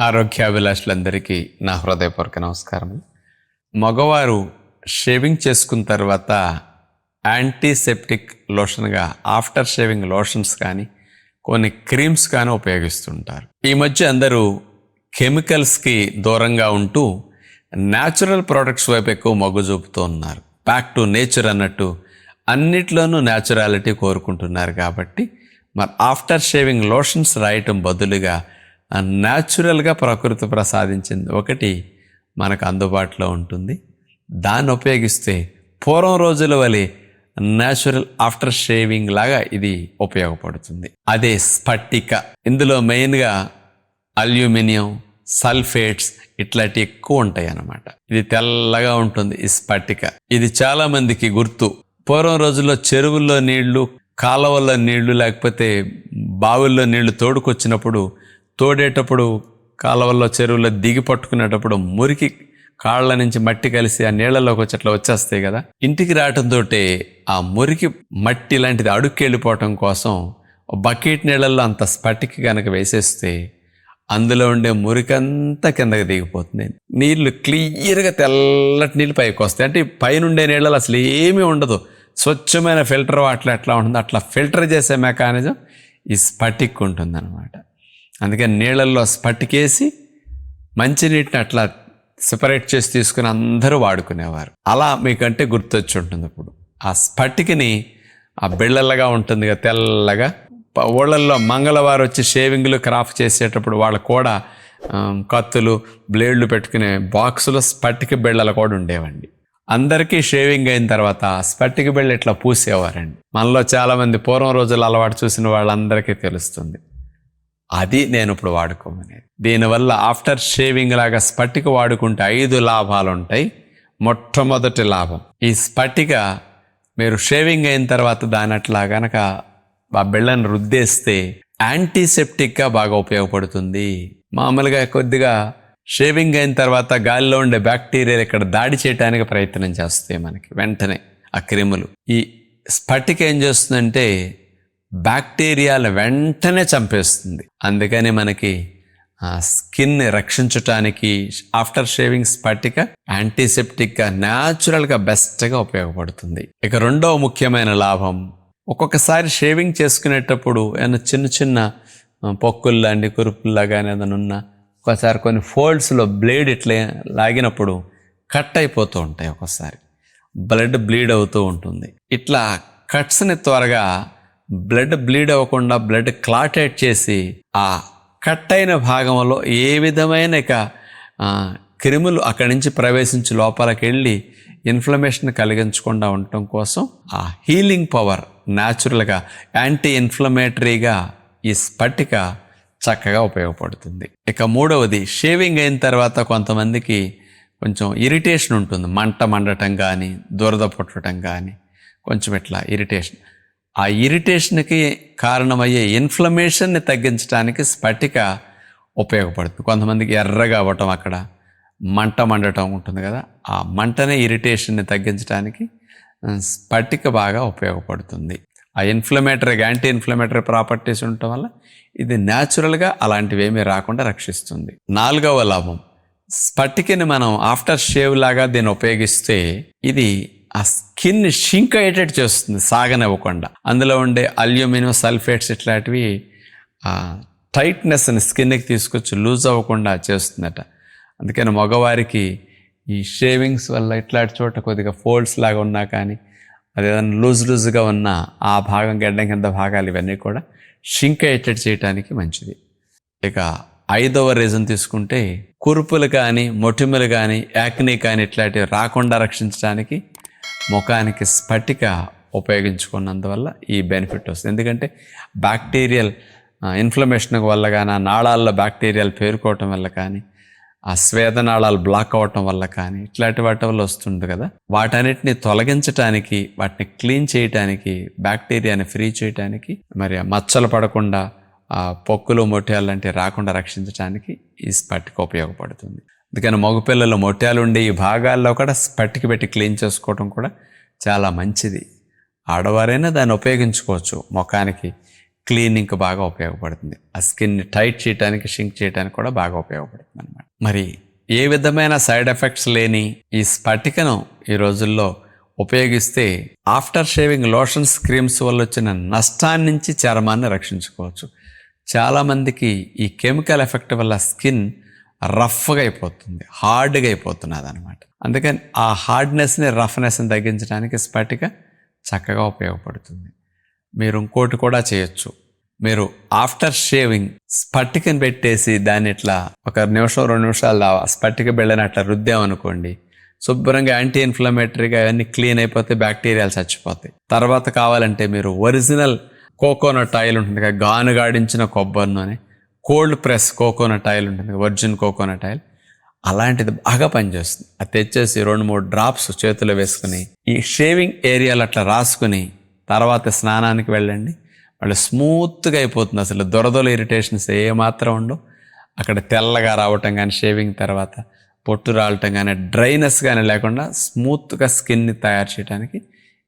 ఆరోగ్యాభిలాషులందరికీ నా హృదయపూర్వక నమస్కారం. మగవారు షేవింగ్ చేసుకున్న తర్వాత యాంటీసెప్టిక్ లోషన్గా ఆఫ్టర్ షేవింగ్ లోషన్స్ కానీ కొన్ని క్రీమ్స్ కానీ ఉపయోగిస్తుంటారు. ఈ మధ్య అందరూ కెమికల్స్కి దూరంగా ఉంటూ న్యాచురల్ ప్రోడక్ట్స్ వైపు ఎక్కువ మొగ్గు చూపుతూ ఉన్నారు. బ్యాక్ టు నేచర్ అన్నట్టు అన్నిట్లోనూ న్యాచురాలిటీ కోరుకుంటున్నారు కాబట్టి మరి ఆఫ్టర్ షేవింగ్ లోషన్స్ రాయటం బదులుగా న్యాచురల్గా ప్రకృతి ప్రసాదించింది. ఒకటి మనకు అందుబాటులో ఉంటుంది. దాన్ని ఉపయోగిస్తే పూర్వం రోజుల వలె న్యాచురల్ ఆఫ్టర్ షేవింగ్ లాగా ఇది ఉపయోగపడుతుంది. అదే స్ఫటిక. ఇందులో మెయిన్గా అల్యూమినియం సల్ఫేట్స్ ఇట్లాంటి ఎక్కువ ఉంటాయి అన్నమాట. ఇది తెల్లగా ఉంటుంది ఈ స్ఫటిక. ఇది చాలా మందికి గుర్తు. పూర్వం రోజుల్లో చెరువుల్లో నీళ్ళు కాలువల్లో నీళ్ళు లేకపోతే బావుల్లో నీళ్ళు తోడుకొచ్చినప్పుడు తోడేటప్పుడు కాలవల్లో చెరువుల్లో దిగి పట్టుకునేటప్పుడు మురికి కాళ్ళ నుంచి మట్టి కలిసి ఆ నీళ్ళలోకి వచ్చి వచ్చేస్తాయి కదా. ఇంటికి రావటంతో ఆ మురికి మట్టి లాంటిది అడుక్కి వెళ్ళిపోవటం కోసం బకెట్ నీళ్ళల్లో అంత స్పటికి కనుక వేసేస్తే అందులో ఉండే మురికంతా కిందకి దిగిపోతుంది. నీళ్ళు క్లియర్గా తెల్లటి నీళ్ళు పైకి వస్తాయి. అంటే పైన ఉండే నీళ్ళలో అసలు ఏమీ ఉండదు. స్వచ్ఛమైన ఫిల్టర్ అట్లా ఎట్లా ఉంటుందో అట్లా ఫిల్టర్ చేసే మెకానిజం ఈ స్పటిక్ ఉంటుందన్నమాట. అందుకని నీళ్ళల్లో స్పటికేసి మంచినీటిని అట్లా సెపరేట్ చేసి తీసుకుని అందరూ వాడుకునేవారు. అలా మీకంటే గుర్తొచ్చి ఉంటుంది ఇప్పుడు. ఆ స్పటికిని ఆ బిళ్ళల్లగా ఉంటుంది కదా తెల్లగా ఊళ్ళల్లో మంగళవారం వచ్చి షేవింగ్లు క్రాఫ్ట్ చేసేటప్పుడు వాళ్ళు కూడా కత్తులు బ్లేడ్లు పెట్టుకునే బాక్సులో స్పటిక బిళ్ళలు కూడా ఉండేవండి. అందరికీ షేవింగ్ అయిన తర్వాత స్పటిక బిళ్ళ ఇట్లా పూసేవారండి. మనలో చాలామంది పూర్వం రోజులు అలవాటు చూసిన వాళ్ళందరికీ తెలుస్తుంది. అది నేను ఇప్పుడు వాడుకోమనేది. దీనివల్ల ఆఫ్టర్ షేవింగ్ లాగా స్పటిక వాడుకుంటే ఐదు లాభాలు ఉంటాయి మొట్టమొదటి లాభం. ఈ స్పటిక మీరు షేవింగ్ అయిన తర్వాత దాని అట్లా కనుక ఆ బిళ్ళను రుద్దేస్తే యాంటీసెప్టిక్గా బాగా ఉపయోగపడుతుంది. మామూలుగా కొద్దిగా షేవింగ్ అయిన తర్వాత గాలిలో ఉండే బ్యాక్టీరియాలు ఇక్కడ దాడి చేయడానికి ప్రయత్నం చేస్తాయి మనకి వెంటనే ఆ క్రిములు. ఈ స్ఫటిక ఏం చేస్తుందంటే బ్యాక్టీరియాలు వెంటనే చంపేస్తుంది. అందుకని మనకి స్కిన్ స్కిన్ని రక్షించటానికి ఆఫ్టర్ షేవింగ్ స్పటిక యాంటీసెప్టిక్గా న్యాచురల్గా బెస్ట్గా ఉపయోగపడుతుంది. ఇక రెండవ ముఖ్యమైన లాభం ఒక్కొక్కసారి షేవింగ్ చేసుకునేటప్పుడు ఏమైనా చిన్న చిన్న పొక్కుల్లా పొక్కుల్లాంటి కురుపుల్లా కానీ ఏదైనా ఉన్నా ఒకసారి కొన్ని ఫోల్డ్స్లో బ్లేడ్ ఇట్లా లాగినప్పుడు కట్ అయిపోతూ ఉంటాయి ఒక్కోసారి. బ్లడ్ బ్లీడ్ అవుతూ ఉంటుంది. ఇట్లా కట్స్ని త్వరగా బ్లడ్ బ్లీడ్ అవ్వకుండా బ్లడ్ క్లాటేట్ చేసి ఆ కట్ అయిన భాగంలో ఏ విధమైన ఇక క్రిములు అక్కడి నుంచి ప్రవేశించి లోపలికి వెళ్ళి ఇన్ఫ్లమేషన్ కలిగించకుండా ఉండటం కోసం ఆ హీలింగ్ పవర్ న్యాచురల్గా యాంటీ ఇన్ఫ్లమేటరీగా ఈ స్పటిక చక్కగా ఉపయోగపడుతుంది. ఇక మూడవది షేవింగ్ అయిన తర్వాత కొంతమందికి కొంచెం ఇరిటేషన్ ఉంటుంది. మంట మండటం కానీ దురద పుట్టడం కానీ కొంచెం ఇట్లా ఇరిటేషన్. ఆ ఇరిటేషన్కి కారణమయ్యే ఇన్ఫ్లమేషన్ని తగ్గించడానికి స్ఫటిక ఉపయోగపడుతుంది. కొంతమందికి ఎర్రగా అవ్వటం అక్కడ మంట మండటం ఉంటుంది కదా ఆ మంటనే ఇరిటేషన్ని తగ్గించడానికి స్ఫటిక బాగా ఉపయోగపడుతుంది. ఆ ఇన్ఫ్లమేటరీ యాంటీ ఇన్ఫ్లమేటరీ ప్రాపర్టీస్ ఉండటం వల్ల ఇది న్యాచురల్గా అలాంటివి ఏమీ రాకుండా రక్షిస్తుంది. నాలుగవ లాభం స్ఫటికని మనం ఆఫ్టర్ షేవ్ లాగా దీన్ని ఉపయోగిస్తే ఇది ఆ స్కిన్ షింక్ అయ్యేటట్టు చేస్తుంది సాగనివ్వకుండా. అందులో ఉండే అల్యూమినియం సల్ఫేట్స్ ఇట్లాంటివి టైట్నెస్ని స్కిన్కి తీసుకొచ్చి లూజ్ అవ్వకుండా చేస్తుందట. అందుకని మగవారికి ఈ షేవింగ్స్ వల్ల ఇట్లాంటి చోట కొద్దిగా ఫోల్డ్స్ లాగా ఉన్నా కానీ అది ఏదైనా లూజ్ లూజ్గా ఉన్న ఆ భాగం గడ్డం కింద భాగాలు ఇవన్నీ కూడా షింక్ అయ్యేటట్టు చేయడానికి మంచిది. ఇక ఐదవ రీజన్ తీసుకుంటే కురుపులు కానీ మొటిమలు కానీ యాక్ని కానీ ఇట్లాంటివి రాకుండా రక్షించడానికి ముఖానికి స్ఫటిక ఉపయోగించుకున్నందువల్ల ఈ బెనిఫిట్ వస్తుంది. ఎందుకంటే బ్యాక్టీరియల్ ఇన్ఫ్లమేషన్ వల్ల కానీ ఆ నాళాల్లో బ్యాక్టీరియాలు పేరుకోవటం వల్ల కానీ ఆ స్వేదనాళాలు బ్లాక్ అవ్వటం వల్ల కానీ ఇట్లాంటి వాటి వల్ల వస్తుంది కదా. వాటన్నిటిని తొలగించటానికి వాటిని క్లీన్ చేయటానికి బ్యాక్టీరియాని ఫ్రీ చేయటానికి మరి మచ్చలు పడకుండా ఆ పొక్కులు మొట్యాలు లాంటివి రాకుండా రక్షించడానికి ఈ స్పటిక ఉపయోగపడుతుంది. అందుకని మగపిల్లలు మొట్టాలు ఉండే ఈ భాగాల్లో కూడా పట్టికి పెట్టి క్లీన్ చేసుకోవడం కూడా చాలా మంచిది. ఆడవారైనా దాన్ని ఉపయోగించుకోవచ్చు. ముఖానికి క్లీనింగ్కి బాగా ఉపయోగపడుతుంది. ఆ స్కిన్ని టైట్ చేయడానికి షింక్ చేయడానికి కూడా బాగా ఉపయోగపడుతుంది అనమాట మరి ఏ విధమైన సైడ్ ఎఫెక్ట్స్ లేని ఈ స్ఫటికను ఈ రోజుల్లో ఉపయోగిస్తే ఆఫ్టర్ షేవింగ్ లోషన్స్ క్రీమ్స్ వల్ల వచ్చిన నష్టాన్ని నుంచి చర్మాన్ని రక్షించుకోవచ్చు. చాలామందికి ఈ కెమికల్ ఎఫెక్ట్ వల్ల స్కిన్ రఫ్గా అయిపోతుంది హార్డ్గా అయిపోతున్నది అనమాట అందుకని ఆ హార్డ్నెస్ని రఫ్నెస్ని తగ్గించడానికి స్ఫటిక చక్కగా ఉపయోగపడుతుంది. మీరు ఇంకోటి కూడా చేయొచ్చు. మీరు ఆఫ్టర్ షేవింగ్ స్పట్టికని పెట్టేసి దాన్ని ఇట్లా ఒక నిమిషం రెండు నిమిషాలు ఆ స్పట్టిక బిళ్ళని అట్లా రుద్దామనుకోండి శుభ్రంగా యాంటీ ఇన్ఫ్లమేటరీగా అవన్నీ క్లీన్ అయిపోతే బ్యాక్టీరియాలు చచ్చిపోతాయి. తర్వాత కావాలంటే మీరు ఒరిజినల్ కోకోనట్ ఆయిల్ ఉంటుంది కదా గానుగాడించిన కొబ్బరి నూనె కోల్డ్ ప్రెస్ కోకోనట్ ఆయిల్ ఉంటుంది వర్జిన్ కోకోనట్ ఆయిల్. అలాంటిది బాగా పనిచేస్తుంది. అది తెచ్చేసి రెండు మూడు డ్రాప్స్ చేతిలో వేసుకుని ఈ షేవింగ్ ఏరియాలు అట్లా రాసుకుని తర్వాత స్నానానికి వెళ్ళండి. మళ్ళీ స్మూత్గా అయిపోతుంది అసలు. దొరదల ఇరిటేషన్స్ ఏమాత్రం ఉండవు. అక్కడ తెల్లగా రావటం కానీ షేవింగ్ తర్వాత పొట్టు రావటం కానీ డ్రైనెస్ కానీ లేకుండా స్మూత్గా స్కిన్ని తయారు చేయడానికి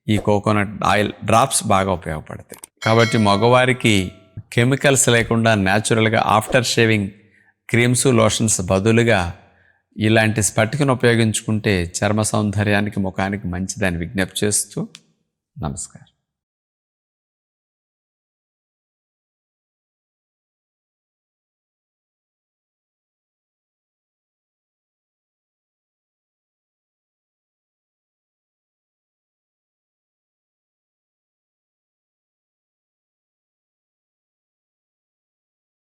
ఈ కోకోనట్ ఆయిల్ డ్రాప్స్ బాగా ఉపయోగపడతాయి. కాబట్టి మగవారికి కెమికల్స్ లేకుండా న్యాచురల్గా ఆఫ్టర్ షేవింగ్ క్రీమ్స్ లోషన్స్ బదులుగా ఇలాంటి స్పటికను ఉపయోగించుకుంటే చర్మ సౌందర్యానికి ముఖానికి మంచిదని విజ్ఞప్తి చేస్తూ నమస్కారం.